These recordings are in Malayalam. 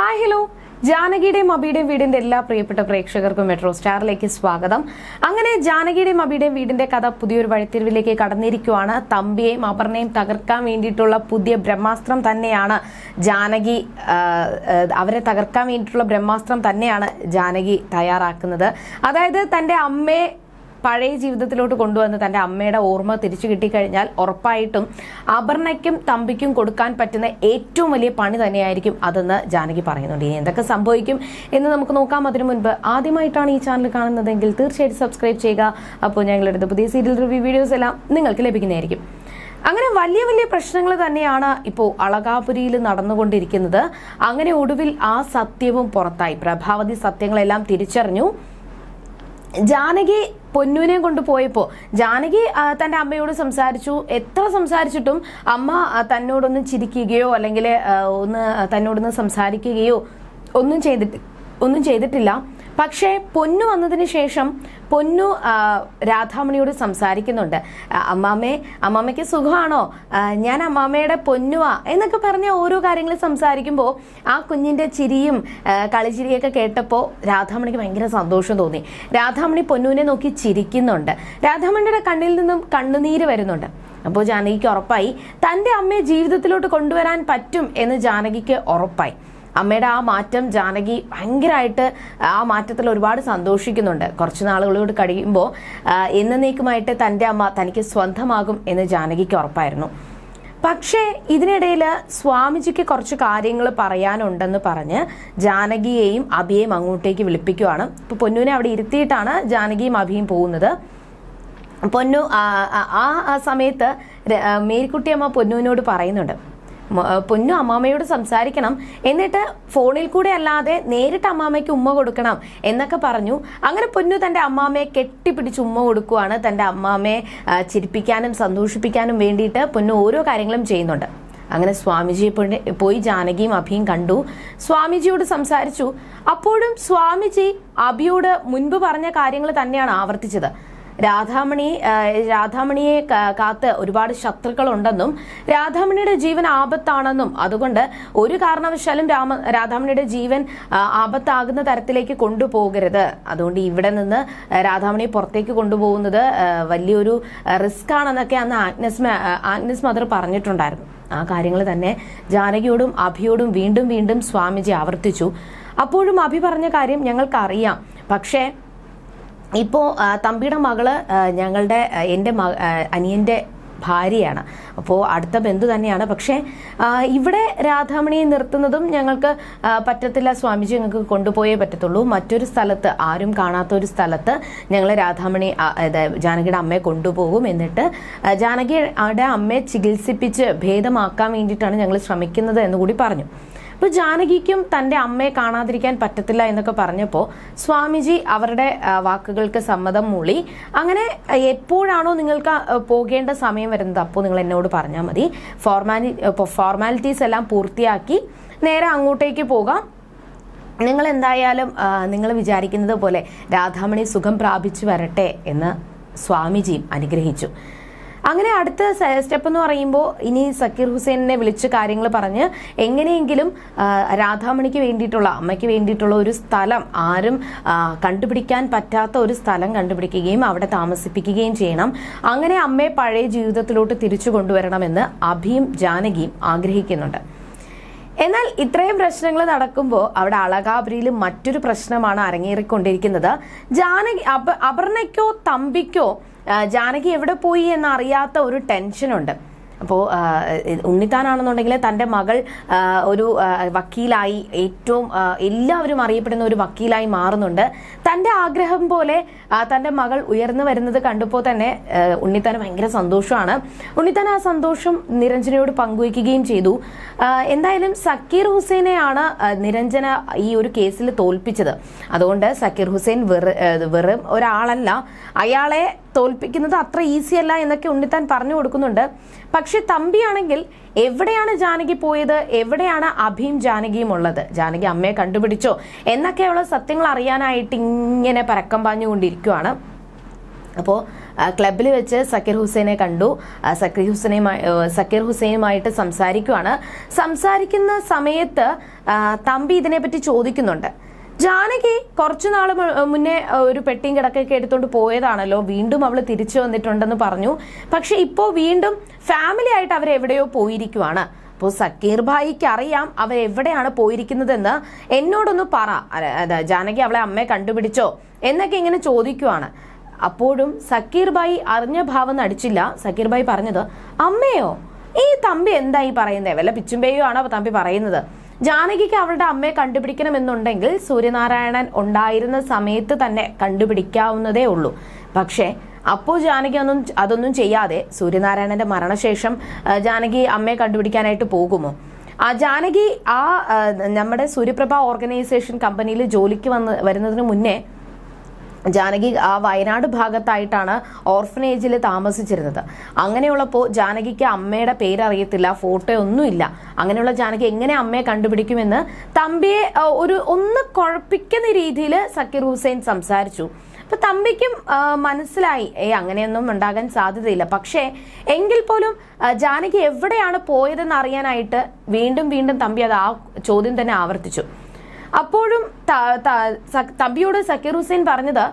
ഹായ് ഹലോ ജാനകിയുടെയും അബിയുടെയും വീടിന്റെ എല്ലാ പ്രിയപ്പെട്ട പ്രേക്ഷകർക്കും മെട്രോ സ്റ്റാറിലേക്ക് സ്വാഗതം. അങ്ങനെ ജാനകിയുടെയും അബിയുടെയും വീടിന്റെ കഥ പുതിയൊരു വഴിത്തിരിവിലേക്ക് കടന്നിരിക്കുവാണ്. തമ്പിയെയും അപർണയും തകർക്കാൻ വേണ്ടിയിട്ടുള്ള പുതിയ ബ്രഹ്മാസ്ത്രം തന്നെയാണ് ജാനകി അവരെ തകർക്കാൻ വേണ്ടിയിട്ടുള്ള ബ്രഹ്മാസ്ത്രം തന്നെയാണ് ജാനകി തയ്യാറാക്കുന്നത്. അതായത് തന്റെ അമ്മയെ പഴയ ജീവിതത്തിലോട്ട് കൊണ്ടുവന്ന് തന്റെ അമ്മയുടെ ഓർമ്മ തിരിച്ചു കിട്ടിക്കഴിഞ്ഞാൽ ഉറപ്പായിട്ടും അപർണയ്ക്കും തമ്പിക്കും കൊടുക്കാൻ പറ്റുന്ന ഏറ്റവും വലിയ പണി തന്നെയായിരിക്കും അതെന്ന് ജാനകി പറയുന്നുണ്ട്. ഇനി എന്തൊക്കെ സംഭവിക്കും എന്ന് നമുക്ക് നോക്കാം. അതിനു മുൻപ് ആദ്യമായിട്ടാണ് ഈ ചാനൽ കാണുന്നതെങ്കിൽ തീർച്ചയായിട്ടും സബ്സ്ക്രൈബ് ചെയ്യുക. അപ്പോൾ ഞങ്ങളുടെ പുതിയ സീരിയൽ റിവ്യൂ വീഡിയോസ് എല്ലാം നിങ്ങൾക്ക് ലഭിക്കുന്നതായിരിക്കും. അങ്ങനെ വലിയ വലിയ പ്രശ്നങ്ങൾ തന്നെയാണ് ഇപ്പോൾ അളകാപുരിയിൽ നടന്നുകൊണ്ടിരിക്കുന്നത്. അങ്ങനെ ഒടുവിൽ ആ സത്യവും പുറത്തായി. പ്രഭാവതി സത്യങ്ങളെല്ലാം തിരിച്ചറിഞ്ഞു. ജാനകി പൊന്നുവിനെ കൊണ്ട് പോയപ്പോ ജാനകി തന്റെ അമ്മയോട് സംസാരിച്ചു. എത്ര സംസാരിച്ചിട്ടും അമ്മ തന്നോടൊന്ന് ചിരിക്കുകയോ അല്ലെങ്കിൽ ഒന്ന് തന്നോടൊന്ന് സംസാരിക്കുകയോ ഒന്നും ചെയ്തിട്ട് ഒന്നും ചെയ്തിട്ടില്ല. പക്ഷേ പൊന്നു വന്നതിന് ശേഷം പൊന്നു രാധാമണിയോട് സംസാരിക്കുന്നുണ്ട്. അമ്മാമേ അമ്മാമ്മേ അമ്മാമ്മയ്ക്ക് സുഖമാണോ ഞാൻ അമ്മാമ്മയുടെ പൊന്നുവാ എന്നൊക്കെ പറഞ്ഞ ഓരോ കാര്യങ്ങൾ സംസാരിക്കുമ്പോൾ ആ കുഞ്ഞിന്റെ ചിരിയും കളിച്ചിരിയൊക്കെ കേട്ടപ്പോൾ രാധാമണിക്ക് ഭയങ്കര സന്തോഷം തോന്നി. രാധാമണി പൊന്നുവിനെ നോക്കി ചിരിക്കുന്നുണ്ട്. രാധാമണിയുടെ കണ്ണിൽ നിന്നും കണ്ണുനീര് വരുന്നുണ്ട്. അപ്പോൾ ജാനകിക്ക് ഉറപ്പായി. തന്റെ അമ്മയെ ജീവിതത്തിലോട്ട് കൊണ്ടുവരാൻ പറ്റും എന്ന് ജാനകിക്ക് ഉറപ്പായി. അമ്മയുടെ ആ മാറ്റം ജാനകി ഭയങ്കരമായിട്ട് ആ മാറ്റത്തിൽ ഒരുപാട് സന്തോഷിക്കുന്നുണ്ട്. കുറച്ച് നാളുകളോട് കഴിയുമ്പോൾ എന്നേക്കുമായിട്ട് തന്റെ അമ്മ തനിക്ക് സ്വന്തമാകും എന്ന് ജാനകിക്ക് ഉറപ്പായിരുന്നു. പക്ഷേ ഇതിനിടയിൽ സ്വാമിജിക്ക് കുറച്ച് കാര്യങ്ങൾ പറയാനുണ്ടെന്ന് പറഞ്ഞ് ജാനകിയെയും അഭിയെയും അങ്ങോട്ടേക്ക് വിളിപ്പിക്കുവാണ്. ഇപ്പോൾ പൊന്നുവിനെ അവിടെ ഇരുത്തിയിട്ടാണ് ജാനകിയും അഭിയും പോകുന്നത്. പൊന്നു ആ സമയത്ത് മേരിക്കുട്ടിയമ്മ പൊന്നുവിനോട് പറയുന്നുണ്ട്. പൊന്നു അമ്മാമ്മയോട് സംസാരിക്കണം. എന്നിട്ട് ഫോണിൽ കൂടെ അല്ലാതെ നേരിട്ട് അമ്മാമ്മയ്ക്ക് ഉമ്മ കൊടുക്കണം എന്നൊക്കെ പറഞ്ഞു. അങ്ങനെ പൊന്നു തന്റെ അമ്മാമ്മയെ കെട്ടിപ്പിടിച്ച് ഉമ്മ കൊടുക്കുവാണ് തന്റെ അമ്മാമ്മയെ ചിരിപ്പിക്കാനും സന്തോഷിപ്പിക്കാനും വേണ്ടിയിട്ട് പൊന്നു ഓരോ കാര്യങ്ങളും ചെയ്യുന്നുണ്ട്. അങ്ങനെ സ്വാമിജിയെ പോയി ജാനകിയും അഭിയും കണ്ടു. സ്വാമിജിയോട് സംസാരിച്ചു. അപ്പോഴും സ്വാമിജി അഭിയോട് മുൻപ് പറഞ്ഞ കാര്യങ്ങൾ തന്നെയാണ് ആവർത്തിച്ചത്. രാധാമണി രാധാമണിയെ കാത്ത് ഒരുപാട് ശത്രുക്കളുണ്ടെന്നും രാധാമണിയുടെ ജീവൻ ആപത്താണെന്നും അതുകൊണ്ട് ഒരു കാരണവശാലും രാമ രാധാമണിയുടെ ജീവൻ ആപത്താകുന്ന തരത്തിലേക്ക് കൊണ്ടുപോകരുത്. അതുകൊണ്ട് ഇവിടെ നിന്ന് രാധാമണിയെ പുറത്തേക്ക് കൊണ്ടുപോകുന്നത് വലിയൊരു റിസ്ക് ആണെന്നൊക്കെ അന്ന് ആഗ്നസ് ആഗ്നസ് മദർ പറഞ്ഞിട്ടുണ്ടായിരുന്നു. ആ കാര്യങ്ങൾ തന്നെ ജാനകിയോടും അഭിയോടും വീണ്ടും വീണ്ടും സ്വാമിജി ആവർത്തിച്ചു. അപ്പോഴും അഭി പറഞ്ഞ കാര്യം ഞങ്ങൾക്കറിയാം. പക്ഷേ ഇപ്പോൾ തമ്പിയുടെ മകൾ ഞങ്ങളുടെ എന്റെ മ അനിയന്റെ ഭാര്യയാണ്. അപ്പോൾ അടുത്ത ബന്ധു തന്നെയാണ്. പക്ഷേ ഇവിടെ രാധാമണിയെ നിർത്തുന്നതും ഞങ്ങൾക്ക് പറ്റത്തില്ല. സ്വാമിജി ഞങ്ങൾക്ക് കൊണ്ടുപോയേ പറ്റത്തുള്ളൂ. മറ്റൊരു സ്ഥലത്ത് ആരും കാണാത്ത ഒരു സ്ഥലത്ത് ഞങ്ങൾ രാധാമണി ജാനകിയുടെ അമ്മയെ കൊണ്ടുപോകും. എന്നിട്ട് ജാനകിയുടെ അമ്മയെ ചികിത്സിപ്പിച്ച് ഭേദമാക്കാൻ വേണ്ടിയിട്ടാണ് ഞങ്ങൾ ശ്രമിക്കുന്നത് എന്നുകൂടി പറഞ്ഞു. അപ്പോൾ ജാനകിക്കും തന്റെ അമ്മയെ കാണാതിരിക്കാൻ പറ്റത്തില്ല എന്നൊക്കെ പറഞ്ഞപ്പോൾ സ്വാമിജി അവരുടെ വാക്കുകൾക്ക് സമ്മതം മൂളി. അങ്ങനെ എപ്പോഴാണോ നിങ്ങൾക്ക് പോകേണ്ട സമയം വരുന്നത് അപ്പോൾ നിങ്ങൾ എന്നോട് പറഞ്ഞാൽ മതി. ഫോർമാലി ഫോർമാലിറ്റീസ് എല്ലാം പൂർത്തിയാക്കി നേരെ അങ്ങോട്ടേക്ക് പോകാം. നിങ്ങൾ എന്തായാലും നിങ്ങൾ വിചാരിക്കുന്നത് പോലെ രാധാമണി സുഖം പ്രാപിച്ചു വരട്ടെ എന്ന് സ്വാമിജിയും അനുഗ്രഹിച്ചു. അങ്ങനെ അടുത്ത സ്റ്റെപ്പ് എന്ന് പറയുമ്പോൾ ഇനി സക്കീർ ഹുസൈനെ വിളിച്ച് കാര്യങ്ങൾ പറഞ്ഞ് എങ്ങനെയെങ്കിലും രാധാമണിക്ക് വേണ്ടിയിട്ടുള്ള അമ്മയ്ക്ക് വേണ്ടിയിട്ടുള്ള ഒരു സ്ഥലം ആരും കണ്ടുപിടിക്കാൻ പറ്റാത്ത ഒരു സ്ഥലം കണ്ടുപിടിക്കുകയും അവിടെ താമസിപ്പിക്കുകയും ചെയ്യണം. അങ്ങനെ അമ്മയെ പഴയ ജീവിതത്തിലോട്ട് തിരിച്ചു കൊണ്ടുവരണമെന്ന് അഭിയും ജാനകിയും ആഗ്രഹിക്കുന്നുണ്ട്. എന്നാൽ ഇത്രയും പ്രശ്നങ്ങൾ നടക്കുമ്പോൾ അവിടെ അളകാപുരിയിൽ മറ്റൊരു പ്രശ്നമാണ് അരങ്ങേറിക്കൊണ്ടിരിക്കുന്നത്. ജാനകി അപ അപർണയ്ക്കോ തമ്പിക്കോ ജാനകി എവിടെ പോയി എന്നറിയാത്ത ഒരു ടെൻഷനുണ്ട്. അപ്പോൾ ഉണ്ണിത്താനാണെന്നുണ്ടെങ്കിൽ തന്റെ മകൾ ഒരു വക്കീലായി ഏറ്റവും എല്ലാവരും അറിയപ്പെടുന്ന ഒരു വക്കീലായി മാറുന്നുണ്ട്. തന്റെ ആഗ്രഹം പോലെ തന്റെ മകൾ ഉയർന്നു വരുന്നത് കണ്ടപ്പോൾ തന്നെ ഉണ്ണിത്താൻ ഭയങ്കര സന്തോഷമാണ്. ഉണ്ണിത്താൻ ആ സന്തോഷം നിരഞ്ജനയോട് പങ്കുവയ്ക്കുകയും ചെയ്തു. എന്തായാലും സക്കീർ ഹുസൈനെയാണ് നിരഞ്ജന ഈ ഒരു കേസിൽ തോൽപ്പിച്ചത്. അതുകൊണ്ട് സക്കീർ ഹുസൈൻ വെറും ഒരാളല്ല. അയാളെ തോൽപ്പിക്കുന്നത് അത്ര ഈസി അല്ല എന്നൊക്കെ ഉണ്ണിത്താൻ പറഞ്ഞു കൊടുക്കുന്നുണ്ട്. പക്ഷെ തമ്പിയാണെങ്കിൽ എവിടെയാണ് ജാനകി പോയത്? എവിടെയാണ് അഭിയും ജാനകിയും ഉള്ളത്? ജാനകി അമ്മയെ കണ്ടുപിടിച്ചോ? എന്നൊക്കെയുള്ള സത്യങ്ങൾ അറിയാനായിട്ട് ഇങ്ങനെ പരക്കം പാഞ്ഞുകൊണ്ടിരിക്കുവാണ്. അപ്പോൾ ക്ലബിൽ വെച്ച് സക്കീർ ഹുസൈനെ കണ്ടു. സക്കീർ ഹുസൈനുമായി സക്കീർ ഹുസൈനുമായിട്ട് സംസാരിക്കുവാണ്. സംസാരിക്കുന്ന സമയത്ത് തമ്പി ഇതിനെപ്പറ്റി ചോദിക്കുന്നുണ്ട്. ജാനകി കുറച്ചു നാൾ മുന്നേ ഒരു പെട്ടിയും കിടക്കൊക്കെ എടുത്തോണ്ട് പോയതാണല്ലോ. വീണ്ടും അവൾ തിരിച്ചു വന്നിട്ടുണ്ടെന്ന് പറഞ്ഞു. പക്ഷെ ഇപ്പോ വീണ്ടും ഫാമിലി ആയിട്ട് അവർ എവിടെയോ പോയിരിക്കുവാണ്. അപ്പോൾ സക്കീർ ഭായിക്ക് അറിയാം അവർ എവിടെയാണ് പോയിരിക്കുന്നതെന്ന്. എന്നോടൊന്ന് പറ. ജാനകി അവളെ അമ്മയെ കണ്ടുപിടിച്ചോ എന്നൊക്കെ ഇങ്ങനെ ചോദിക്കുവാണ്. അപ്പോഴും സക്കീർ ഭായി അറിഞ്ഞ ഭാവം നടിച്ചില്ല. സക്കീർ ഭായി പറഞ്ഞത് അമ്മയോ ഈ തമ്പി എന്തായി പറയുന്നത് വല്ല പിച്ചുമ്പേയോ ആണോ തമ്പി പറയുന്നത്? ജാനകിക്ക് അവളുടെ അമ്മയെ കണ്ടുപിടിക്കണമെന്നുണ്ടെങ്കിൽ സൂര്യനാരായണൻ ഉണ്ടായിരുന്ന സമയത്ത് തന്നെ കണ്ടുപിടിക്കാവുന്നതേ ഉള്ളൂ. പക്ഷേ അപ്പോൾ ജാനകി ഒന്നും അതൊന്നും ചെയ്യാതെ സൂര്യനാരായണന്റെ മരണശേഷം ജാനകി അമ്മയെ കണ്ടുപിടിക്കാനായിട്ട് പോകുമോ? ആ ജാനകി ആ നമ്മുടെ സൂര്യപ്രഭ ഓർഗനൈസേഷൻ കമ്പനിയിൽ ജോലിക്ക് വന്ന് വരുന്നതിന് മുന്നേ ജാനകി ആ വയനാട് ഭാഗത്തായിട്ടാണ് ഓർഫനേജിൽ താമസിച്ചിരുന്നത്. അങ്ങനെയുള്ളപ്പോൾ ജാനകിക്ക് അമ്മയുടെ പേരറിയത്തില്ല ഫോട്ടോ ഒന്നുമില്ല അങ്ങനെയുള്ള ജാനകി എങ്ങനെ അമ്മയെ കണ്ടുപിടിക്കുമെന്ന് തമ്പിയെ ഒരു ഒന്ന് കുഴപ്പിക്കുന്ന രീതിയിൽ സക്കീർ ഹുസൈൻ സംസാരിച്ചു. അപ്പൊ തമ്പിക്കും മനസ്സിലായി ഏ അങ്ങനെയൊന്നും ഉണ്ടാകാൻ സാധ്യതയില്ല. പക്ഷേ എങ്കിൽ പോലും ജാനകി എവിടെയാണ് പോയതെന്ന് അറിയാനായിട്ട് വീണ്ടും വീണ്ടും തമ്പി അത് ആ ചോദ്യം തന്നെ ആവർത്തിച്ചു. അപ്പോഴും തമ്പിയോട് സക്കീർ ഹുസൈൻ പറഞ്ഞത്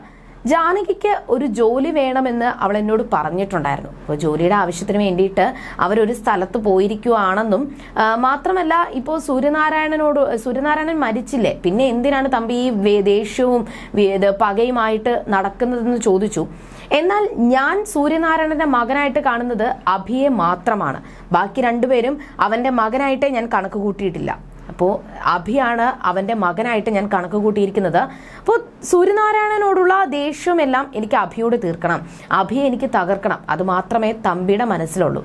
ജാനകിക്ക് ഒരു ജോലി വേണമെന്ന് അവൾ എന്നോട് പറഞ്ഞിട്ടുണ്ടായിരുന്നു. അപ്പോൾ ജോലിയുടെ ആവശ്യത്തിന് വേണ്ടിയിട്ട് അവരൊരു സ്ഥലത്ത് പോയിരിക്കുവാണെന്നും മാത്രമല്ല ഇപ്പോൾ സൂര്യനാരായണനോട് സൂര്യനാരായണൻ മരിച്ചില്ലേ പിന്നെ എന്തിനാണ് തമ്പി ഈ ദേഷ്യവും പകയുമായിട്ട് നടക്കുന്നതെന്ന് ചോദിച്ചു. എന്നാൽ ഞാൻ സൂര്യനാരായണന്റെ മകനായിട്ട് കാണുന്നത് അഭിയെ മാത്രമാണ്. ബാക്കി രണ്ടുപേരും അവന്റെ മകനായിട്ടേ ഞാൻ കണക്ക് കൂട്ടിയിട്ടില്ല. അപ്പോൾ അഭിയാണ് അവന്റെ മകനായിട്ട് ഞാൻ കണക്ക് കൂട്ടിയിരിക്കുന്നത്. അപ്പോൾ സൂര്യനാരായണനോടുള്ള ദേഷ്യമെല്ലാം എനിക്ക് അഭിയോട് തീർക്കണം. അഭിയെ എനിക്ക് തകർക്കണം. അത് മാത്രമേ തമ്പിയുടെ മനസ്സിലുള്ളൂ.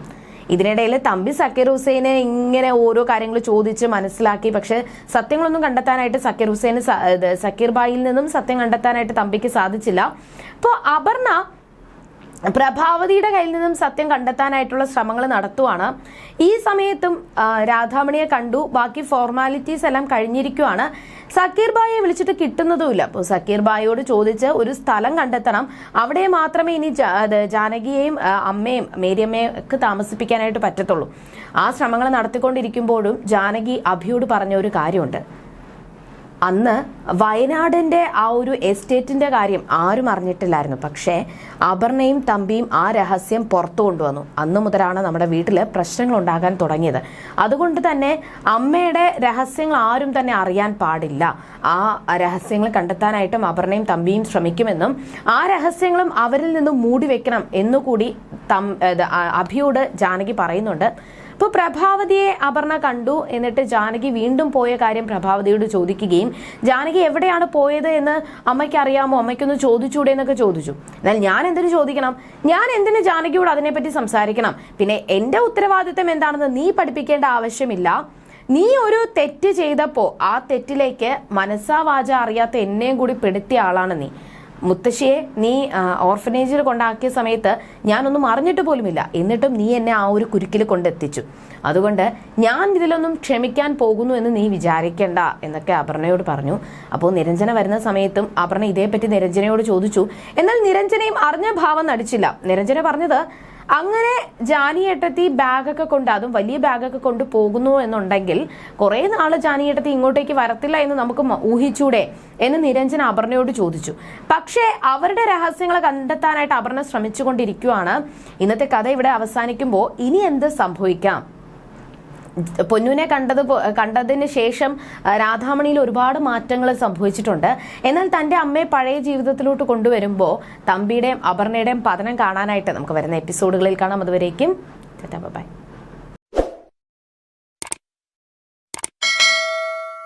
ഇതിനിടയിൽ തമ്പി സക്കീർ ഹുസൈനെ ഇങ്ങനെ ഓരോ കാര്യങ്ങൾ ചോദിച്ച് മനസ്സിലാക്കി. പക്ഷെ സത്യങ്ങളൊന്നും കണ്ടെത്താനായിട്ട് സക്കീർ ഹുസൈന് സക്കീർ ബായിൽ നിന്നും സത്യം കണ്ടെത്താനായിട്ട് തമ്പിക്ക് സാധിച്ചില്ല. അപ്പോൾ അപർണ പ്രഭാവതിയുടെ കയ്യിൽ നിന്നും സത്യം കണ്ടെത്താനായിട്ടുള്ള ശ്രമങ്ങൾ നടത്തുവാണ്. ഈ സമയത്തും രാധാമണിയെ കണ്ടു. ബാക്കി ഫോർമാലിറ്റീസ് എല്ലാം കഴിഞ്ഞിരിക്കുവാണ്. സക്കീർ ബായെ വിളിച്ചിട്ട് കിട്ടുന്നതുമില്ല. അപ്പോൾ സക്കീർ ബായോട് ചോദിച്ച് ഒരു സ്ഥലം കണ്ടെത്തണം. അവിടെ മാത്രമേ ഇനി ജാനകിയെയും അമ്മയും മേരിയമ്മയും ഒക്കെ താമസിപ്പിക്കാനായിട്ട് പറ്റത്തുള്ളൂ. ആ ശ്രമങ്ങൾ നടത്തിക്കൊണ്ടിരിക്കുമ്പോഴും ജാനകി അഭിയോട് പറഞ്ഞ ഒരു കാര്യമുണ്ട്. അന്ന് വയനാടിന്റെ ആ ഒരു എസ്റ്റേറ്റിന്റെ കാര്യം ആരും അറിഞ്ഞിട്ടില്ലായിരുന്നു. പക്ഷേ അപർണയും തമ്പിയും ആ രഹസ്യം പുറത്തു കൊണ്ടുവന്നു. അന്ന് മുതലാണ് നമ്മുടെ വീട്ടിൽ പ്രശ്നങ്ങൾ ഉണ്ടാകാൻ തുടങ്ങിയത്. അതുകൊണ്ട് തന്നെ അമ്മയുടെ രഹസ്യങ്ങൾ ആരും തന്നെ അറിയാൻ പാടില്ല. ആ രഹസ്യങ്ങൾ കണ്ടെത്താനായിട്ടും അപർണയും തമ്പിയും ശ്രമിക്കുമെന്നും ആ രഹസ്യങ്ങളും അവരിൽ നിന്ന് മൂടി വെക്കണം എന്നുകൂടി തം അഭിയോട് ജാനകി പറയുന്നുണ്ട്. അപ്പോൾ പ്രഭാവതിയെ അപർണ കണ്ടു എന്നിട്ട് ജാനകി വീണ്ടും പോയ കാര്യം പ്രഭാവതിയോട് ചോദിക്കുകയും ജാനകി എവിടെയാണ് പോയത് എന്ന് അമ്മയ്ക്ക് അറിയാമോ അമ്മയ്ക്കൊന്ന് ചോദിച്ചൂടെ എന്നൊക്കെ ചോദിച്ചു. എന്നാൽ ഞാൻ എന്തിനു ചോദിക്കണം? ഞാൻ എന്തിനു ജാനകിയോട് അതിനെപ്പറ്റി സംസാരിക്കണം? പിന്നെ എന്റെ ഉത്തരവാദിത്തം എന്താണെന്ന് നീ പഠിപ്പിക്കേണ്ട ആവശ്യമില്ല. നീ ഒരു തെറ്റ് ചെയ്തപ്പോ ആ തെറ്റിലേക്ക് മനസ്സാ വാച അറിയാത്ത എന്നെയും കൂടി പെടുത്തിയ ആളാണ് നീ. മുത്തശ്ശിയെ നീ ഓർഫനേജിൽ കൊണ്ടാക്കിയ സമയത്ത് ഞാനൊന്നും അറിഞ്ഞിട്ട് പോലുമില്ല. എന്നിട്ടും നീ എന്നെ ആ ഒരു കുരുക്കിൽ കൊണ്ടെത്തിച്ചു. അതുകൊണ്ട് ഞാൻ ഇതിലൊന്നും ക്ഷമിക്കാൻ പോകുന്നു എന്ന് നീ വിചാരിക്കേണ്ട എന്നൊക്കെ അപർണയോട് പറഞ്ഞു. അപ്പോൾ നിരഞ്ജന വരുന്ന സമയത്തും അപർണ ഇതേപ്പറ്റി നിരഞ്ജനയോട് ചോദിച്ചു. എന്നാൽ നിരഞ്ജനയും അറിഞ്ഞ ഭാവം നടിച്ചില്ല. നിരഞ്ജന പറഞ്ഞത് അങ്ങനെ ജാനിയേട്ടത്തി ബാഗൊക്കെ കൊണ്ട് അതും വലിയ ബാഗൊക്കെ കൊണ്ട് പോകുന്നു എന്നുണ്ടെങ്കിൽ കുറെ നാൾ ജാനിയേട്ടത്തി ഇങ്ങോട്ടേക്ക് വരത്തില്ല എന്ന് നമുക്ക് ഊഹിച്ചൂടെ എന്ന് നിരഞ്ജൻ അപർണയോട് ചോദിച്ചു. പക്ഷേ അവരുടെ രഹസ്യങ്ങൾ കണ്ടെത്താനായിട്ട് അപർണ ശ്രമിച്ചുകൊണ്ടിരിക്കുവാണ്. ഇന്നത്തെ കഥ ഇവിടെ അവസാനിക്കുമ്പോൾ ഇനി എന്ത് സംഭവിക്കാം? പൊന്നുവിനെ കണ്ടത് കണ്ടതിന് ശേഷം രാധാമണിയിൽ ഒരുപാട് മാറ്റങ്ങൾ സംഭവിച്ചിട്ടുണ്ട്. എന്നാൽ തന്റെ അമ്മയെ പഴയ ജീവിതത്തിലോട്ട് കൊണ്ടുവരുമ്പോൾ തമ്പിയുടെയും അപർണയുടെയും പതനം കാണാനായിട്ട് നമുക്ക് വരുന്ന എപ്പിസോഡുകളിൽ കാണാം. അതുവരേക്കും ബൈ.